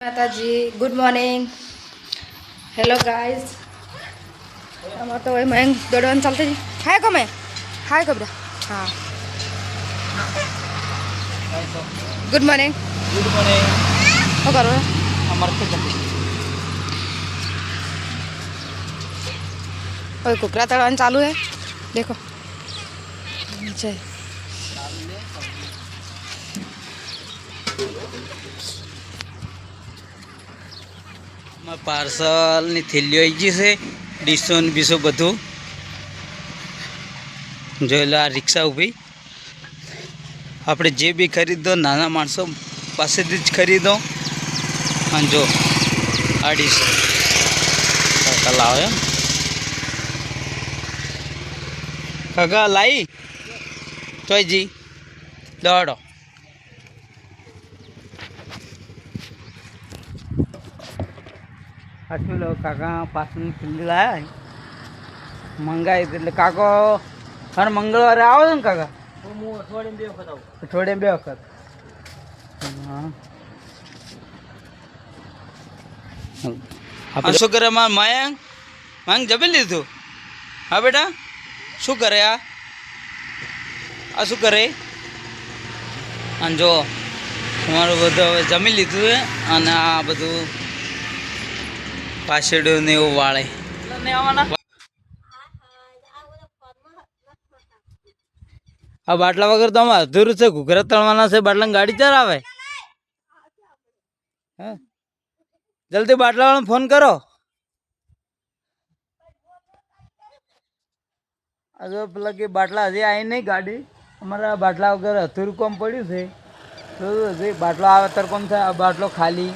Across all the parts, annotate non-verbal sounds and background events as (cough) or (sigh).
માતાજી good morning hello guys અમારે તો એમાં એમ દોડવાનું ચાલતી હાય ગમે? હાય ગબરા હા. ગુડ મોર્નિંગ ગુડ મોર્નિંગ શું કરો? અમારે કુકરા તળવાનું ચાલુ હે. દેખો. છે પાર્સલની થેલીઓ આવી ગઈ છે ડીસો ને બીસો બધું. જોયેલો આ રિક્ષા ઊભી. આપણે જે બી ખરીદો, નાના માણસો પાસેથી જ ખરીદો. અને જો, આ ડીસો કાકા લાવો કાકા લાવી ચોયજી દોડો. આટલું કાકા પાસની ખુલ્લી લાયા મંગાવી એટલે કાકો હર મંગળવારે આવો છો ને કાકા? અઠવાડિયે બે વખત હા. આપણે શું કરે માં મયંક મયંક જમી લીધું? હા બેટા. શું કરે આ? આ શું કરે? અને જો તમારું બધું હવે જમી લીધું છે અને આ બધું પાછળું ને એવું વાળે. આ બાટલા વગર તો આમાં અધૂરું છે. ઘૂઘરા તળવાના છે. બાટલા ગાડી ચાર આવે જલ્દી બાટલા વાળાને ફોન કરો. હજુ પેલા કે બાટલા હજી આવી નહીં ગાડી. અમારા બાટલા વગર અધૂરું કોમ પડ્યું છે. તો હજી બાટલો આવે તર કોમ થાય. આ બાટલો ખાલી.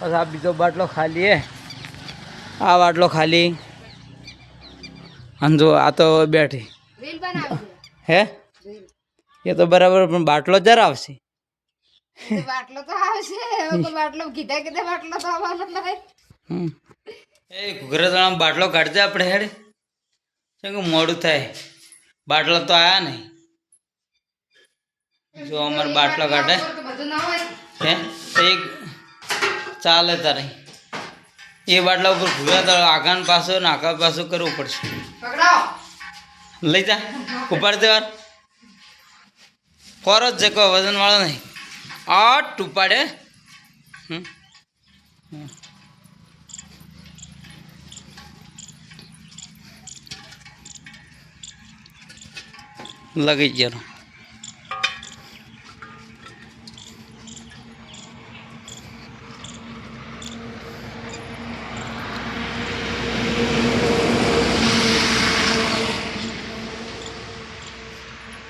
પછી આ બીજો બાટલો ખાલી હે. આ બાટલો ખાલી. અને જો આ તો બેઠી. હે? એ તો બરાબર પણ બાટલો જરા આવશે બાટલો તો આવશે. બાટલો કીધા કીધા બાટલો તો આવવાનો નહીં. એ ઘૂઘરા બાટલો કાઢજે આપણે હેડ. શું કે મોડું થાય. બાટલો તો આયા નહીં. જો અમારે બાટલો કાઢે. હે? એક ચાલે તારે એ બાટલા ઉપર ઘૂઘરા તો આઘાન પાસો ને આઘા પાછું કરવું પડશે. લઈ જા. ઉપાડ દેવા ફોર જ જકો કોઈ વજન વાળો નહીં. આ ઉપાડે. હમ. હમ. લગી ગયો પેલા ઘૂઘરા લાય તમે કુકરા લાવો મારે તો વાહન ગોઠવે તો વાહન ગોઠવીને છે ઘૂઘરાનું લાવ જો આયા વળી કોણ ભરા ભરા કરી લેવા આગળ લેવું છે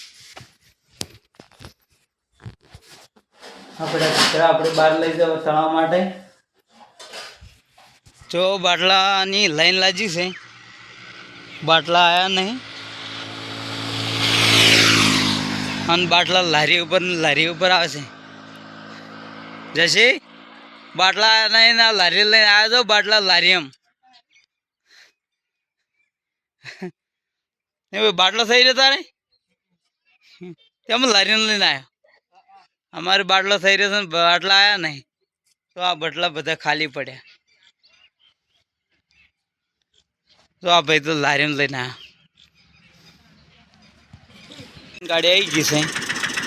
આપણે ઘૂઘરા આપણે બહાર લઈ જવા તળાવ માટે. જો બાટલાની લાઈન લાગી છે. બાટલા આવ્યા નહીં. અને બાટલા લારી ઉપર લારી ઉપર આવે છે. જશે, બાટલા નહીં ના લારી લઈને આવ્યા તો બાટલા લારી એમ. એ બાટલો થઈ રહ્યો તારે? એમ લારીને લઈને આવ્યો અમારે બાટલો થઈ રહ્યો છે ને બાટલા આવ્યા નહીં. તો આ બાટલા બધા ખાલી પડ્યા. તો આ ભાઈ તો લારીને લઈને આવ્યા ગાડી આવી ગઈ છે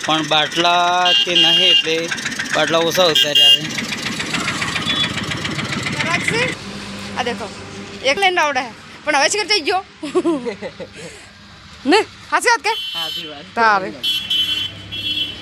પણ બાટલા કે નહીં એટલે બાટલા ઓછા ઉતાર્યા છે. આ દેખો એક લાઈન આવડે. પણ હવે શીખર જઈ ગયો. (laughs) ને હાસી વાત કે? હાસી વાત. તારે.